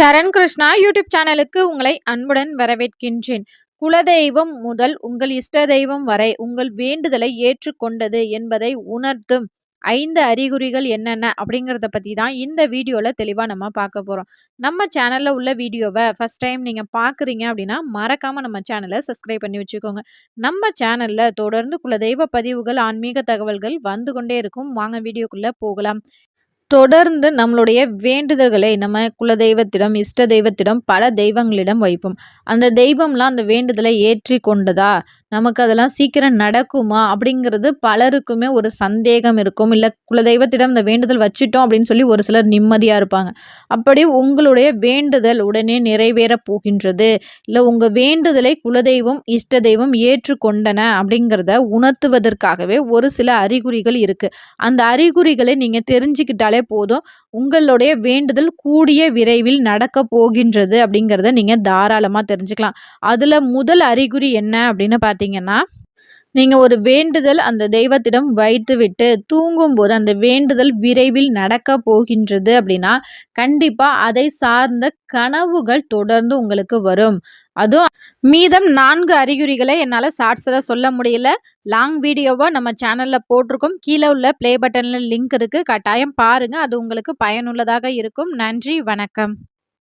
சரண் Krishna YouTube சேனலுக்கு உங்களை அன்புடன் வரவேற்கின்றேன். குலதெய்வம் முதல் உங்கள் இஷ்ட தெய்வம் வரை உங்கள் வேண்டுதலை ஏற்றுக்கொண்டது என்பதை உணர்த்தும். ஐந்து அறிகுறிகள் என்னென்ன அப்படிங்கிறத பற்றி தான் இந்த வீடியோவில் தெளிவாக நம்ம பார்க்க போகிறோம் நம்ம சேனலில் உள்ள வீடியோவை ஃபஸ்ட் டைம் நீங்கள் பார்க்குறீங்க அப்படின்னா மறக்காமல் நம்ம சேனலை சப்ஸ்கிரைப் பண்ணி வச்சுக்கோங்க. நம்ம சேனலில் தொடர்ந்து குலதெய்வ பதிவுகள் ஆன்மீக தகவல்கள் வந்து கொண்டே இருக்கும். வாங்க வீடியோக்குள்ளே போகலாம். தொடர்ந்து நம்மளுடைய வேண்டுதல்களை நம்ம குலதெய்வத்திடம் இஷ்ட தெய்வத்திடம் பல தெய்வங்களிடம் வைப்போம். அந்த தெய்வம்லாம் அந்த வேண்டுதலை ஏற்றி கொண்டதா நமக்கு அதெல்லாம் சீக்கிரம் நடக்குமா? அப்படிங்கிறது பலருக்குமே ஒரு சந்தேகம் இருக்கும். இல்லை குலதெய்வத்திடம் இந்த வேண்டுதல் வச்சுட்டோம் அப்படின்னு சொல்லி ஒரு சிலர் நிம்மதியாக இருப்பாங்க. அப்படி உங்களுடைய வேண்டுதல் உடனே நிறைவேற போகின்றது. இல்லை உங்கள் வேண்டுதலை குலதெய்வம் இஷ்ட தெய்வம் ஏற்றுக்கொண்டன அப்படிங்கிறத உணர்த்துவதற்காகவே ஒரு சில அறிகுறிகள் இருக்குது அந்த அறிகுறிகளை நீங்கள் தெரிஞ்சுக்கிட்டாலே போதும். உங்களுடைய வேண்டுதல் கூடிய விரைவில் நடக்க போகின்றது அப்படிங்கிறத நீங்கள் தாராளமாக தெரிஞ்சுக்கலாம். அதில் முதல் அறிகுறி என்ன அப்படின்னு பார்த்தீங்கன்னா நீங்கள் ஒரு வேண்டுதல் அந்த தெய்வத்திடம் வைத்துவிட்டு தூங்கும்போது அந்த வேண்டுதல் விரைவில் நடக்க போகின்றது அப்படின்னா கண்டிப்பாக அதை சார்ந்த கனவுகள் தொடர்ந்து உங்களுக்கு வரும். அதுவும் மீதம் நான்கு அறிகுறிகளை என்னால் ஷார்ட்ஸில் சொல்ல முடியல. லாங் வீடியோவாக நம்ம சேனலில் போட்டிருக்கோம். கீழே உள்ள ப்ளே பட்டனில் லிங்க் இருக்குது கட்டாயம் பாருங்கள் அது உங்களுக்கு பயனுள்ளதாக இருக்கும். நன்றி. வணக்கம்.